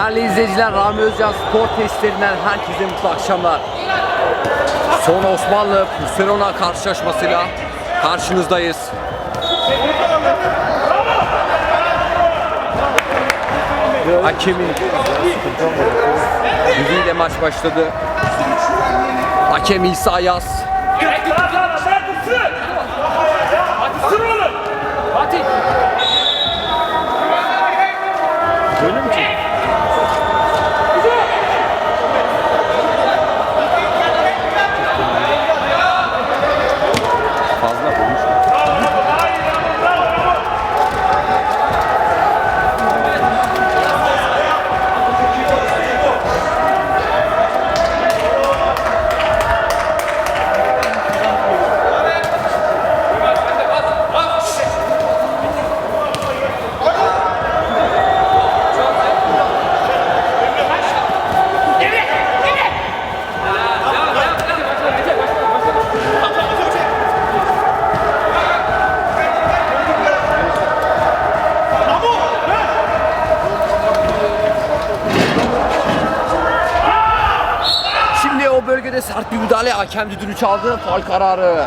Değerli izleyiciler, Rami Özcan spor testlerinden herkese mutlu akşamlar. Son Osmanlı Barcelona karşılaşmasıyla karşınızdayız. Hakemin düdüğüyle maç başladı. Hakem İsa Yaz. Hakem düdüğünü çaldı. Faul kararı.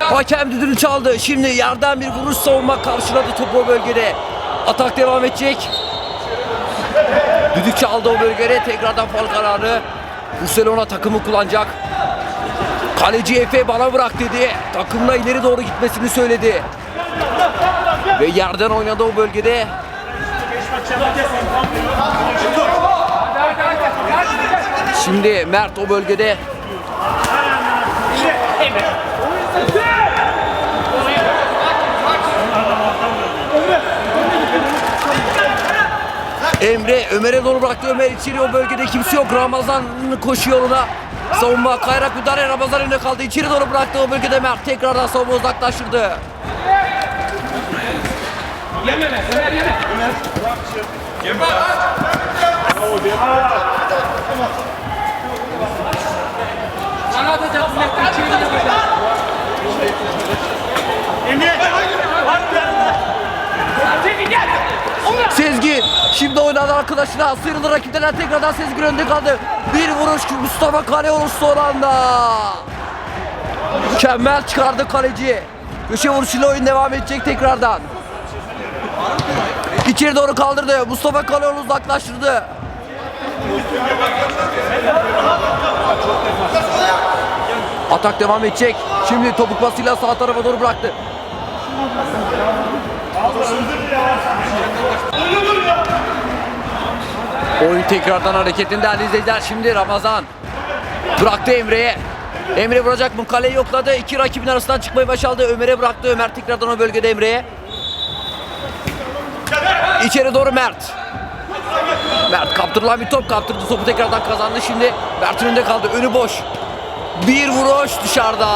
Hakem düdüğünü çaldı. Şimdi yerden bir vuruş savunma karşıladı topu o bölgede. Atak devam edecek. Düdük çaldı o bölgede. Tekrardan faul kararı. Barcelona takımı kullanacak. Kaleci Efe bana bırak dedi. Takımla ileri doğru gitmesini söyledi. Ve yerden oynadı o bölgede. Şimdi Mert o bölgede. Emre Ömer'e doğru bıraktı. Ömer içeri o bölgede kimse yok. Ramazan koşuyor yoluna. Savunma kayrak müdahale Ramazan önünde kaldı. İçeri doğru bıraktı o bölgede Mert. Tekrardan savunma uzaklaştırdı. Sana atacaksın. İçeri yapacaksın. Fatih gel. Sezgi şimdi oynadı arkadaşına sıyrıldı rakipten tekrardan Sezgi önde kaldı. Bir vuruş Mustafa Kaleoğlu son anda. Mükemmel çıkardı kaleci. Köşe vuruşuyla oyun devam edecek tekrardan. İçeri doğru kaldırdı. Mustafa Kaleoğlu uzaklaştırdı. Atak devam edecek. Şimdi topuk pasıyla sağ tarafa doğru bıraktı. Oyun tekrardan hareketinde değerli izleyiciler. Şimdi Ramazan bıraktı Emre'ye. Emre vuracak mı? Kaleyi yokladı. İki rakibin arasından çıkmayı başardı. Ömer'e bıraktı. Ömer tekrardan o bölgede Emre'ye. İçeri doğru Mert. Mert kaptırılan bir top kaptırdı. Topu tekrardan kazandı. Şimdi Mert'in önünde kaldı. Önü boş. Bir vuruş dışarıda.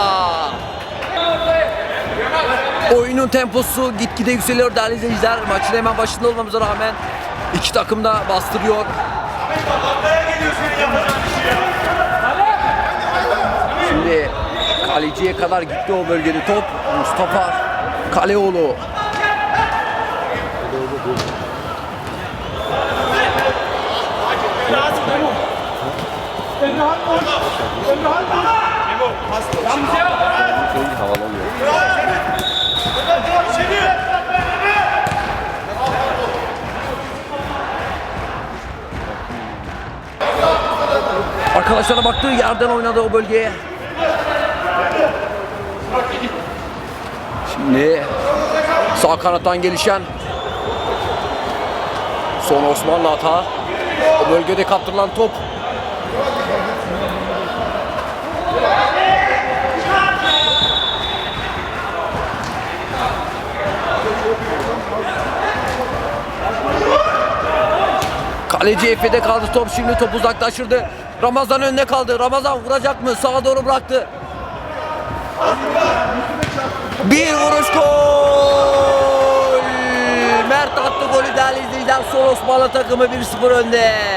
Oyunun temposu gitgide yükseliyor değerli izleyiciler. Maçın hemen başında olmamıza rağmen iki takım da bastırıyor. Şimdi kaleciye kadar gitti o bölgede top. Mustafa Kaleoğlu. Arkadaşlara baktığı yerden oynadı o bölgeye. Şimdi sağ kanattan gelişen son Osmanlı hata. O bölgede kaptırılan top. Kaleci Efe'de kaldı top şimdi top uzaklaştırdı. Ramazan önüne kaldı. Ramazan vuracak mı? Sağa doğru bıraktı. Bir vuruş gol. Mert attı golü değerli izleyiciler. Son Osmanlı takımı 1-0 önde.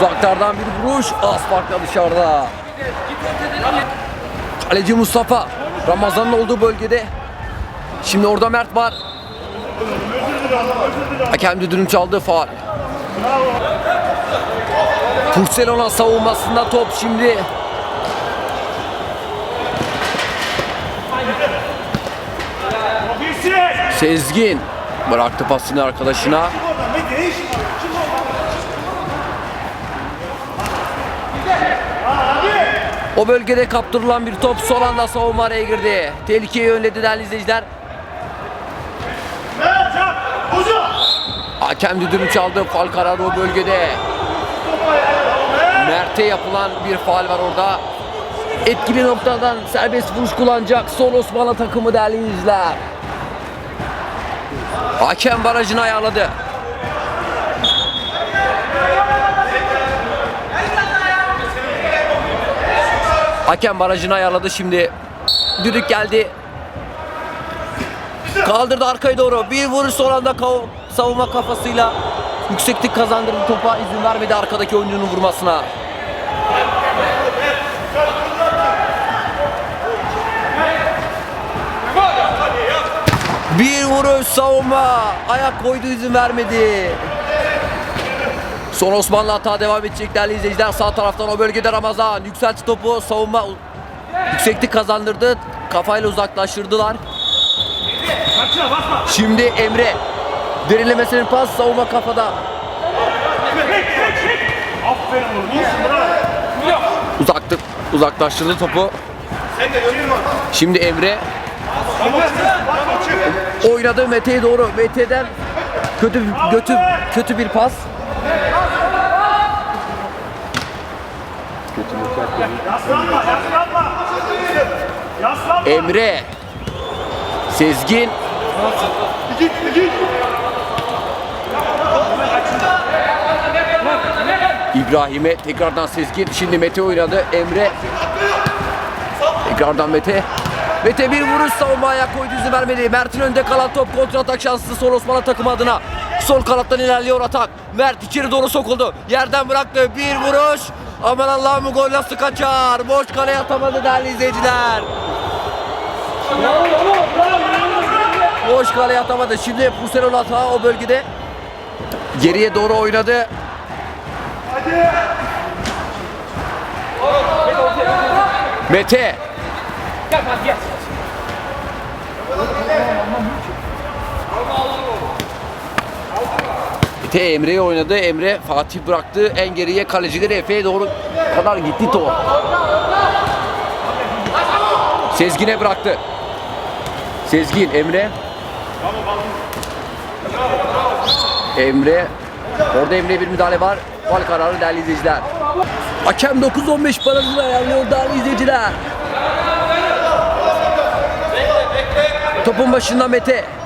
Uzaklardan bir vuruş. Az farkla dışarıda. Kaleci Mustafa. Ramazan'ın olduğu bölgede. Şimdi orada Mert var. Hakem düdüğünü çaldı faal. Barcelona savunmasında top şimdi. Sezgin bıraktı pasını arkadaşına. Oradan bir değiş. O bölgede kaptırılan bir top son anda savunma araya girdi. Tehlikeyi önledi değerli izleyiciler. Hakem düdüğünü çaldı. Faal kararı o bölgede. Mert'e yapılan bir faal var orada. Etkili noktadan serbest vuruş kullanacak Sol Osmanlı takımı değerli izleyiciler. Hakem barajını ayarladı. Hakem barajını ayarladı şimdi. Düdük geldi. Kaldırdı arkaya doğru. Bir vuruş son anda savunma kafasıyla yükseklik kazandırdı topa izin vermedi arkadaki oyuncunun vurmasına. Bir vuruş savunma. Ayak koydu izin vermedi. Son Osmanlı hata devam edecek değerli izleyiciler. Sağ taraftan o bölgede Ramazan. Yükseltti topu. Savunma yükseklik kazandırdı. Kafayla uzaklaştırdılar. Şimdi Emre. Derinlemesinin pas savunma kafada. Uzaktı, uzaklaştırdı topu. Şimdi Emre oynadı Mete'ye doğru. Mete'den kötü kötü kötü bir pas. Yaslanma. Yaslanma. Yaslanma. Emre Sezgin git git. İbrahim'e tekrardan Sezgin. Şimdi Mete oynadı. Emre tekrardan Mete. Mete bir vuruş savunma ayak koydu izin vermedi. Mert'in önünde kalan top kontra atak şansı Sol Osmanlı takımı adına. Sol kanattan ilerliyor atak. Mert içeri doğru sokuldu. Yerden bıraktı. Bir vuruş. Aman Allah'ım gol nasıl kaçar? Boş kaleye atamadı değerli izleyiciler. Boş kaleye atamadı. Şimdi Fuserol hata o bölgede. Geriye doğru oynadı. Mete Gel hadi gel. Mete Emre'yi oynadı. Emre Fatih bıraktı. En geriye kalecileri Efe'ye doğru kadar gitti top. Sezgin'e bıraktı. Sezgin Emre. Emre. Orada Emre'ye bir müdahale var. Fal kararı değerli izleyiciler. Hakem 9-15 parasını ayarlıyor değerli izleyiciler. Topun başında Mete.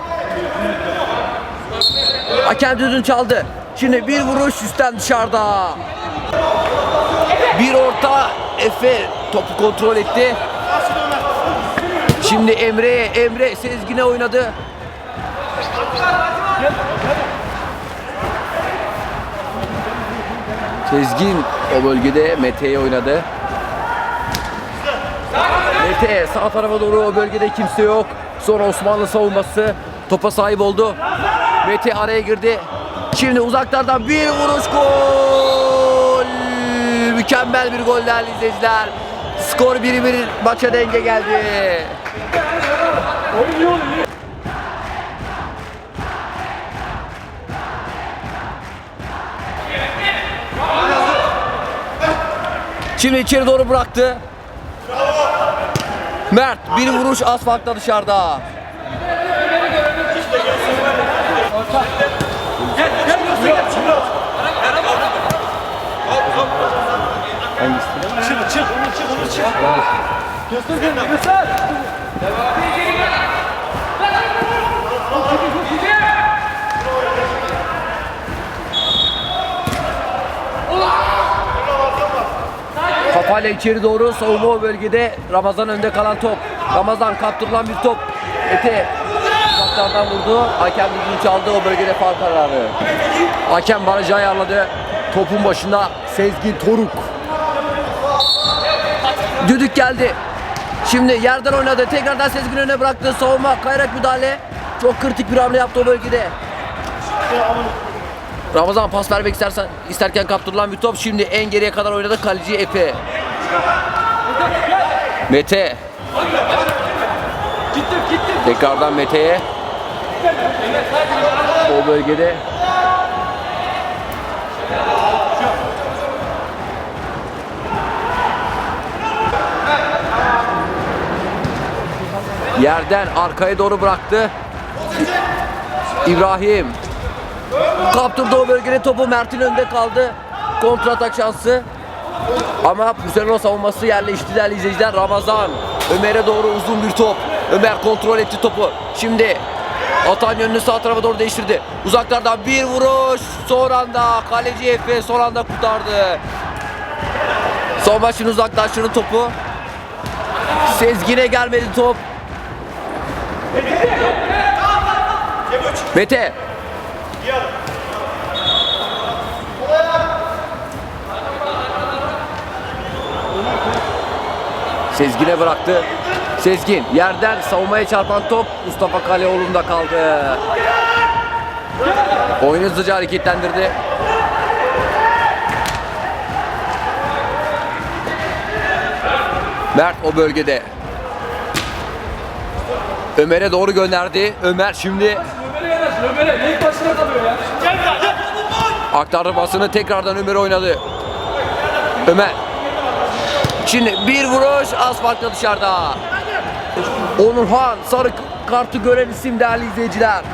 Hakem düdüğünü çaldı. Şimdi bir vuruş üstten dışarıda. Bir orta Efe topu kontrol etti. Şimdi Emre, Emre Sezgin'e oynadı. Sezgin o bölgede Mete'ye oynadı. Mete sağ tarafa doğru o bölgede kimse yok. Sonra Osmanlı savunması topa sahip oldu. Mete araya girdi. Şimdi uzaklardan bir vuruş gol. Mükemmel bir gol değerli izleyiciler. Skor 1-1 maça denge geldi. Şimdi içeri doğru bıraktı. Mert bir vuruş Gel gel göster gel çık biraz. Hangisi? Çık çık onu çık onu çık. Göster kendini göster. Devam. Kafayla içeri doğru savunma bölgede Ramazan önde kalan top. Ramazan kaptırılan bir top. Ete uzaklardan vurdu. Hakem düdüğünü çaldı o bölgede faul kararı. Hakem barajı ayarladı. Topun başında Sezgin Toruk. Düdük geldi. Şimdi yerden oynadı. Tekrardan Sezgin önüne bıraktı. Savunma kayrak müdahale. Çok kritik bir hamle yaptı o bölgede. Ramazan pas vermek istersen isterken kaptırılan bir top. Şimdi en geriye kadar oynadı kaleci Efe. Mete. Tekrardan Mete'ye. O bölgede. Yerden arkaya doğru bıraktı. İbrahim. Kaptırdı o bölgede topu Mert'in önünde kaldı. Kontratak şansı. Ama Barcelona savunması yerleşti değerli izleyiciler. Ramazan Ömer'e doğru uzun bir top. Ömer kontrol etti topu. Şimdi Atan yönünü sağ tarafa doğru değiştirdi. Uzaklardan bir vuruş. Son anda kaleci Efe son anda kurtardı. Son başın uzaklaştırdı topu. Sezgin'e gelmedi top. Mete. Sezgin'e bıraktı. Sezgin yerden savunmaya çarpan top Mustafa Kaleoğlu'nda kaldı. Oyunu hızlıca hareketlendirdi. Mert o bölgede. Ömer'e doğru gönderdi. Ömer şimdi aktardı basını tekrardan Ömer oynadı. Ömer. Şimdi bir vuruş asfaltta dışarıda. Onurhan sarı kartı gören isim değerli izleyiciler.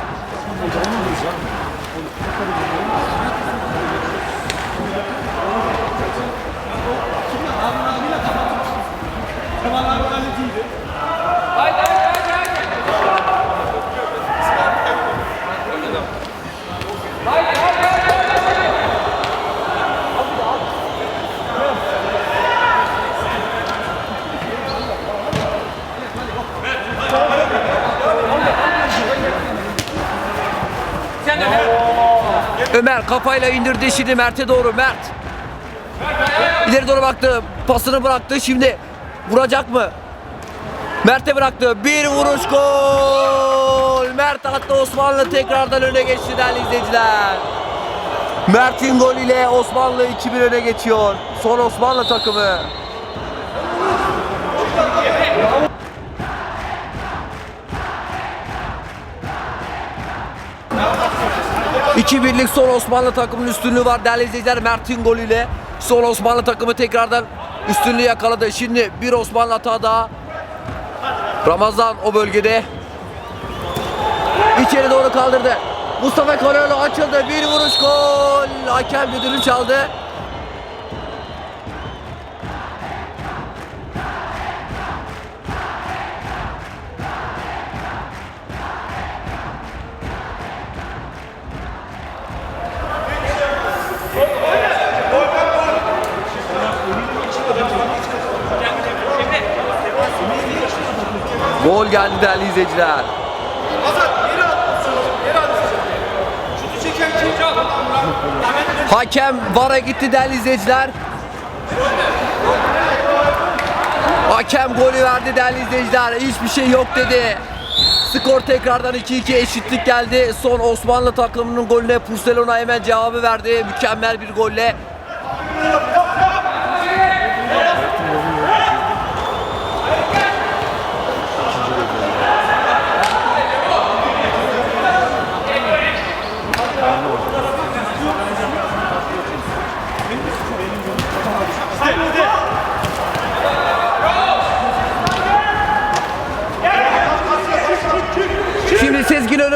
Ömer kafayla indirdi şimdi Mert'e doğru Mert. İleri doğru baktı. Pasını bıraktı şimdi. Vuracak mı? Mert'e bıraktı. Bir vuruş gol. Mert attı Osmanlı tekrardan öne geçti değerli izleyiciler. Mert'in golüyle Osmanlı 2-1 öne geçiyor. Son Osmanlı takımı. İki birlik son Osmanlı takımının üstünlüğü var değerli izleyiciler Mert'in golüyle. Son Osmanlı takımı tekrardan üstünlüğü yakaladı. Şimdi bir Osmanlı hata daha. Ramazan o bölgede. İçeri doğru kaldırdı. Mustafa Karaoğlu açıldı. Bir vuruş gol. Hakem düdüğünü çaldı. Gol geldi değerli izleyiciler. Hakem VAR'a gitti değerli izleyiciler. Hakem golü verdi değerli izleyiciler. Hiçbir şey yok dedi. Skor tekrardan 2-2 eşitlik geldi. Son Osmanlı takımının golüne Barcelona hemen cevabı verdi. Mükemmel bir golle. Şimdi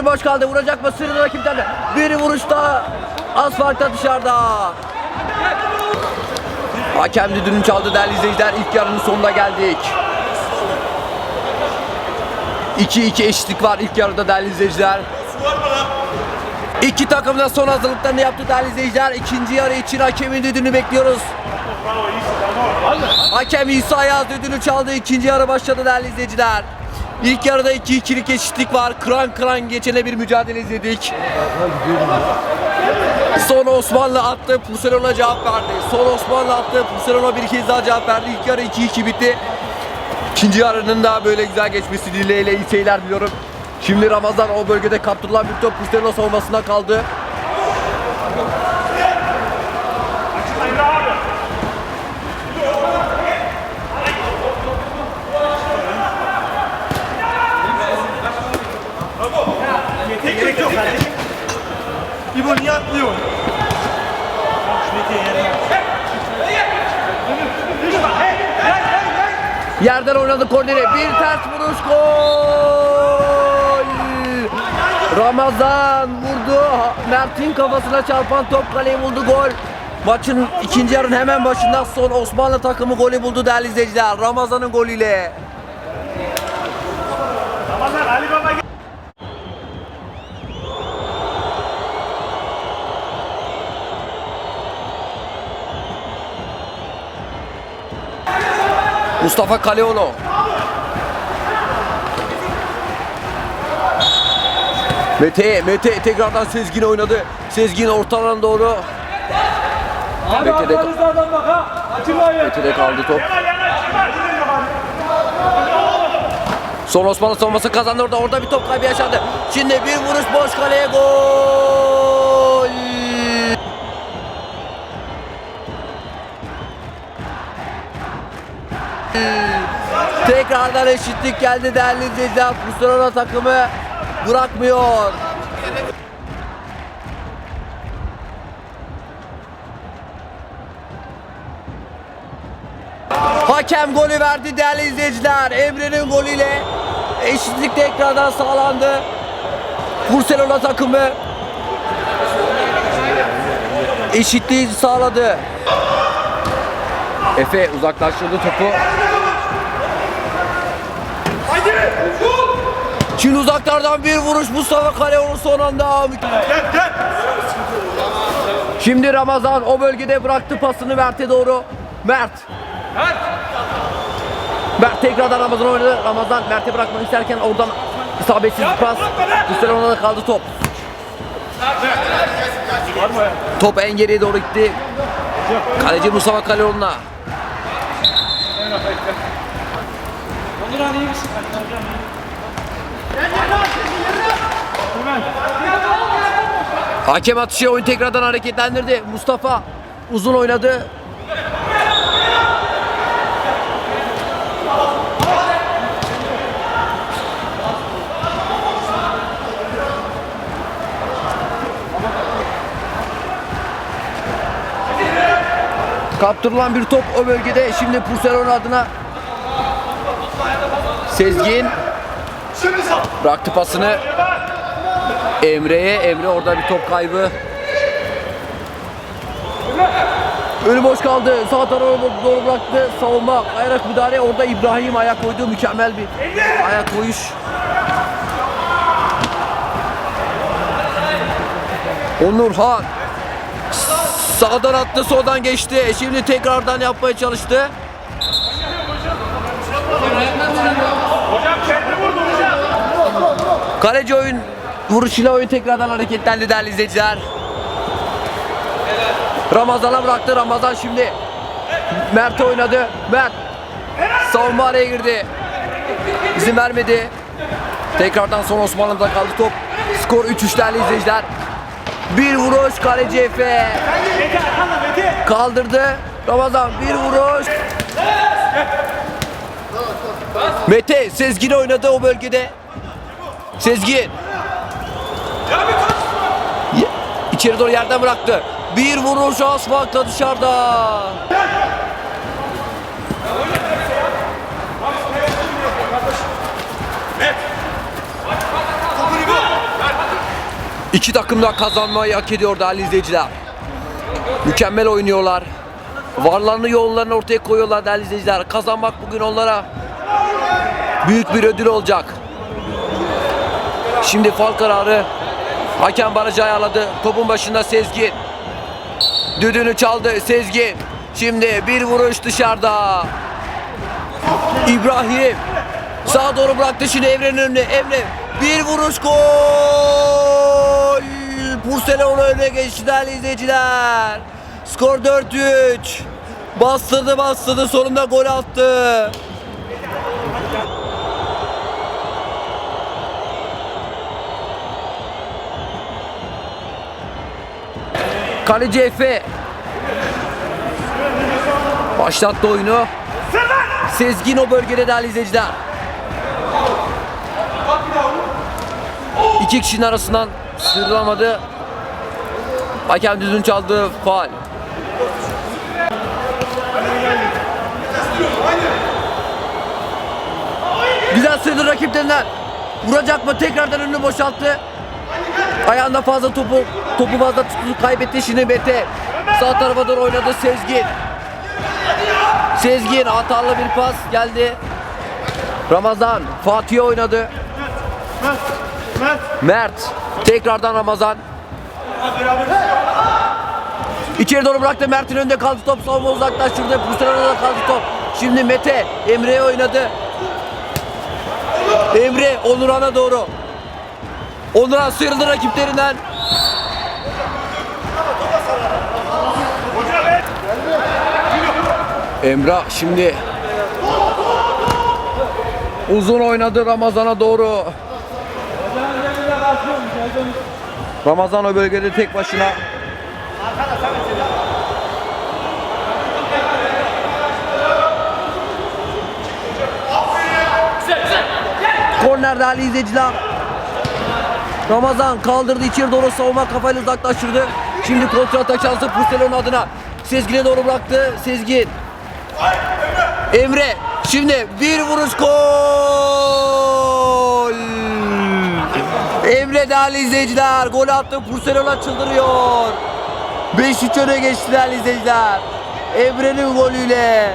Boş kaldı. Vuracak mı? Sırrı rakipten de. Bir vuruş daha. Asfaltta dışarıda. Hakem düdüğünü çaldı değerli izleyiciler. İlk yarının sonuna geldik. 2-2 eşitlik var ilk yarıda değerli izleyiciler. İki takım da son hazırlıklarını yaptı değerli izleyiciler. İkinci yarı için hakemin düdüğünü bekliyoruz. Hakem İsa Yaz düdüğünü çaldı. İkinci yarı başladı değerli izleyiciler. İlk yarıda 2-2'lik eşitlik var. Kıran kıran geçene bir mücadele izledik. Son Osmanlı attı. Barcelona cevap verdi. Son Osmanlı attı. Barcelona bir kez daha cevap verdi. İlk yarı 2-2 bitti. İkinci yarının da böyle güzel geçmesi dileğiyle iyi seyirler diliyorum. Şimdi Ramazan o bölgede kaptırılan bir top Barcelona savunmasında kaldı. Yerden oynadı korneri. Bir ters vuruş gol. Ramazan vurdu. Mert'in kafasına çarpan top kaleyi buldu gol. Maçın ikinci yarının hemen başında son Osmanlı takımı golü buldu değerli izleyiciler. Ramazan'ın golüyle. Ramazan Ali Baba gel. Mustafa Kaleoğlu. Mete, Mete tekrardan Sezgin oynadı. Sezgin ortadan doğru. Abi Mete'de, adam bak ha. Açılmayın. Mete'de kaldı top. Son Osmanlı savunması kazandı orada. Orada bir top kaybı yaşandı. Şimdi bir vuruş boş kaleye gol. Tekrardan eşitlik geldi değerli izleyiciler. Barcelona takımı bırakmıyor. Hakem golü verdi değerli izleyiciler. Emre'nin golüyle eşitlik tekrardan sağlandı. Barcelona takımı eşitliği sağladı. Efe uzaklaştırdı topu. Şimdi uzaklardan bir vuruş Mustafa Kaleoğlu son anda. Şimdi Ramazan o bölgede bıraktı pasını Mert'e doğru. Mert. Mert tekrardan Ramazan oynadı. Ramazan Mert'e bırakmak isterken oradan isabetsiz bir pas. Barcelona'da kaldı top. Top en geriye doğru gitti. Kaleci Mustafa Kaleoğlu'na. Onurhan iyi misin? Hakem atışı oyun tekrardan hareketlendirdi. Mustafa uzun oynadı. Kaptırılan bir top o bölgede. Şimdi Barcelona adına Sezgin bıraktı pasını. Emre'ye. Emre orada bir top kaybı. Önü boş kaldı. Sağ tarafa doğru bıraktı. Savunma. Ayak müdahale. Orada İbrahim ayak koydu. Mükemmel bir ayak koyuş. Onurhan. Sağdan attı, soldan geçti. Şimdi tekrardan yapmaya çalıştı. Hocam kendi vurdu hocam. Kaleci oyun vuruşuyla oyun tekrardan hareketlendi değerli izleyiciler. Ramazan'a bıraktı. Ramazan şimdi Mert'e oynadı. Mert savunma araya girdi. İzin vermedi. Tekrardan son Osmanlı'da kaldı top. Skor 3-3 değerli izleyiciler. Bir vuruş kaleci Efe. Kaldırdı. Ramazan bir vuruş. Mete Sezgin oynadı o bölgede. Sezgin. İçeri doğru yerden bıraktı. Bir vuruş asfaltla dışarıda. İki takım da kazanmayı hak ediyor değerli izleyiciler. Mükemmel oynuyorlar. Varlarını yoğunlarını ortaya koyuyorlar değerli izleyiciler. Kazanmak bugün onlara büyük bir ödül olacak. Şimdi fal kararı. Hakem barajı ayarladı. Topun başında Sezgin. Düdüğünü çaldı Sezgin. Şimdi bir vuruş dışarıda. İbrahim sağa doğru bıraktı şimdi Emre'nin önüne. Emre bir vuruş gol. Burselona öne geçti değerli izleyiciler. Skor 4-3. Bastırdı bastırdı sonunda gol attı. Kaleci Efe başlattı oyunu. Sezgin o bölgede değerli izleyiciler. İki kişinin arasından sıyrılamadı. Hakem düzgün çaldı. Faal. Güzel sıyrıldı rakiplerinden. Vuracak mı? Tekrardan önünü boşalttı. Ayağında fazla topu topu fazla tuttu kaybetti şimdi Mete. Sağ tarafa doğru oynadı Sezgin. Sezgin hatalı bir pas geldi. Ramazan Fatih oynadı. Mert. Tekrardan Ramazan. İçeri doğru bıraktı. Mert'in önünde kaldı top. Savunma uzaklaştırdı. Bu sırada da kaldı top. Şimdi Mete Emre'ye oynadı. Emre Onurhan'a doğru. Onurhan sıyrıldı rakiplerinden. Emrah şimdi uzun oynadı Ramazan'a doğru. Ramazan o bölgede tek başına. Korner değerli izleyiciler. Ramazan kaldırdı içeri doğru savunma kafayla uzaklaştırdı. Şimdi kontrol atak şansı Barcelona adına. Sezgin'e doğru bıraktı. Sezgin. Emre. Şimdi bir vuruş gol. Emre değerli izleyiciler. Gol attı. Barcelona çıldırıyor. 5-3 öne geçti değerli izleyiciler. Emre'nin golüyle.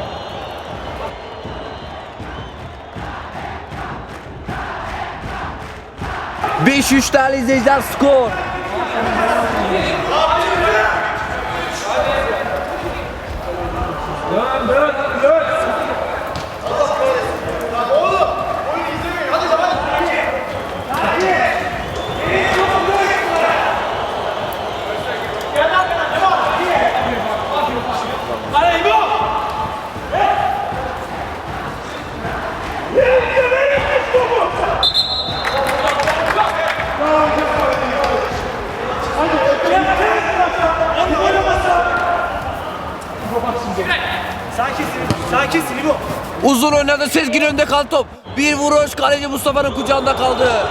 Beş üç değerli izleyiciler skor. Uzun oynadı Sezgin önde kaldı top. Bir vuruş kaleci Mustafa'nın kucağında kaldı.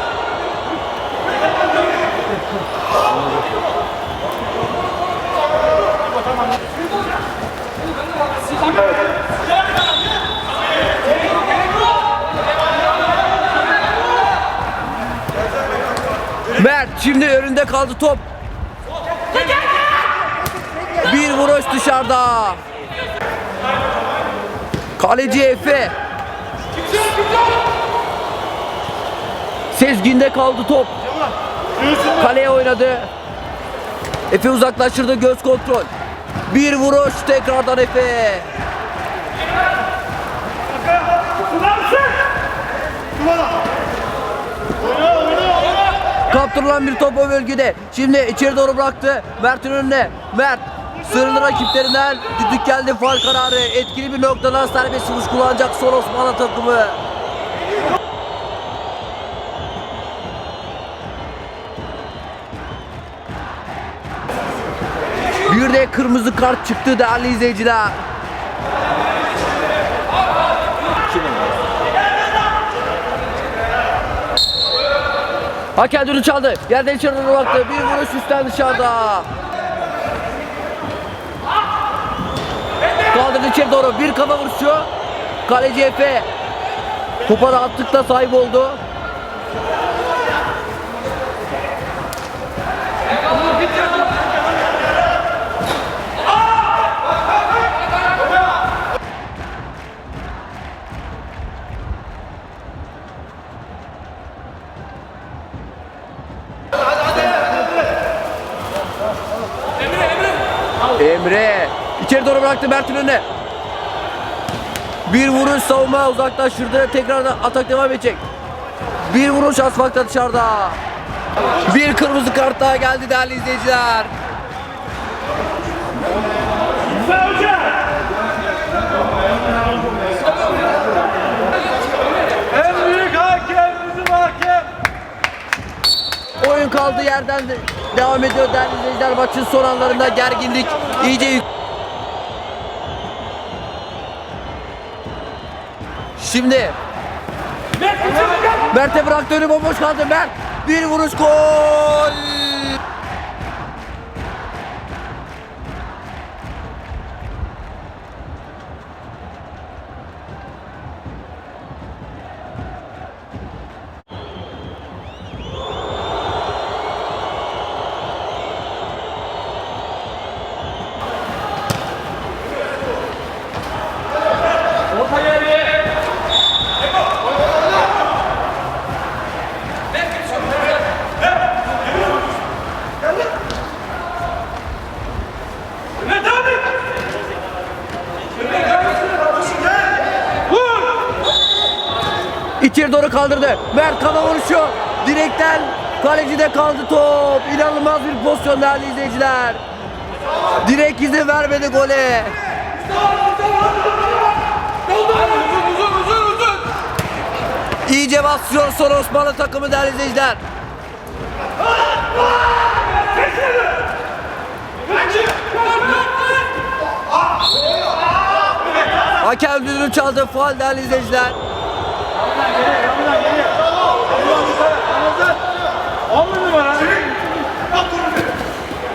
Mert şimdi önünde kaldı top. Bir vuruş dışarıda. Kaleci Efe. Sezgin'de kaldı top. Kaleye oynadı. Efe uzaklaştırdı göz kontrol. Bir vuruş tekrardan Efe. Kaptırılan bir top o bölgede. Şimdi içeri doğru bıraktı. Mert'in önüne. Mert sırlı rakiplerinden düdük geldi faul kararı. Etkili bir noktadan serbest vuruş kullanacak son Osmanlı takımı. Bir de kırmızı kart çıktı değerli izleyiciler. Hakem düdüğü çaldı. Yerden içeri baktı. Bir vuruş üstten dışarıda. Kaldırdı içeri doğru. Bir kafa vuruşu. Kaleci Efe. Topa rahatlıkla sahip oldu. Emre İçeri doğru bıraktı Mert'in önüne. Bir vuruş savunma uzaklaştırdı. Tekrardan atak devam edecek. Bir vuruş asfaltta dışarıda. Bir kırmızı kart daha geldi değerli izleyiciler. En büyük hakem bizim hakem. Oyun kaldığı yerden de devam ediyor değerli izleyiciler. Maçın son anlarında gerginlik iyice yük- Şimdi Mert'e bıraktı önü bomboş kaldı Mert. Bir vuruş gol. Orta geri. İçeri doğru kaldırdı. Mert kafa vuruşu. Direkten kalecide kaldı top. İnanılmaz bir pozisyon değerli izleyiciler. Direk izin vermedi gole. İyice basıyor son Osmanlı takımı değerli izleyiciler. Hakem düdüğünü çaldı. Faal değerli izleyiciler.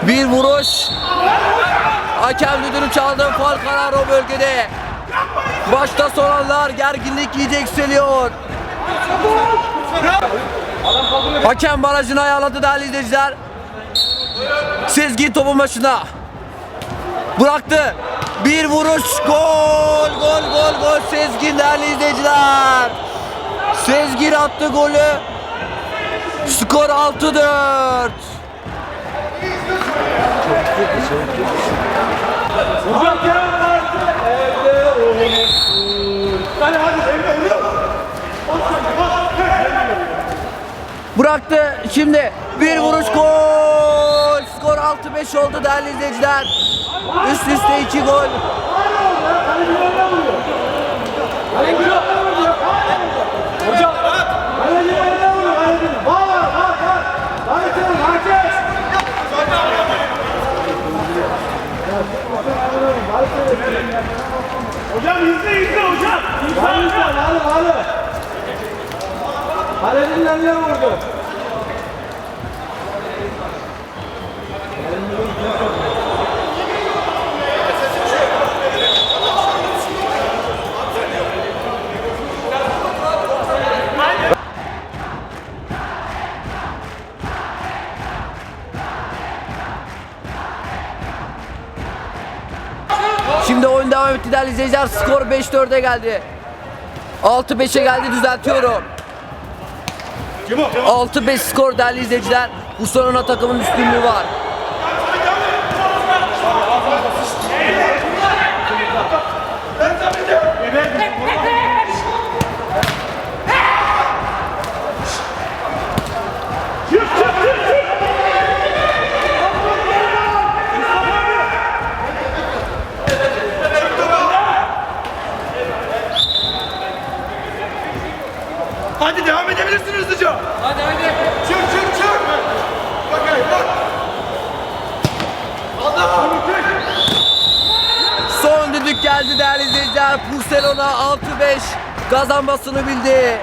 Bir vuruş. Hakem düdüğünü çaldı. Faal kararı o bölgede. Başta son anlar gerginlik iyice yükseliyor. Hakem barajını ayarladı değerli izleyiciler. Sezgin topun başına. Bıraktı. Bir vuruş. Gol. Gol gol gol. Sezgin değerli izleyiciler. Sezgin attı golü. Skor 6-4. Hakem vardı. Evde olur. Hadi hadi evde evde. Bıraktı. Şimdi bir vuruş gol. Skor 6-5 oldu değerli izleyiciler. Üst üste 2 gol. Hocam. Kaleci evde olur. Kaleci. Var var var. Hakem hakem. Hocam izle izle hocam. İzle izle. Hadi hadi. Kalecinin eline vurdu. Şimdi oyun devam etti değerli izleyiciler. Skor 5-4'e geldi. 6-5'e geldi düzeltiyorum. 6-5 skor değerli izleyiciler. Sonuna takımın üstünlüğü var. Hadi devam edebilirsin hızlıca. Hadi hadi. Çık çık çık. Bakayım bak. Allah. Geldi değerli izleyiciler. Barcelona 6-5 kazanmasını bildi.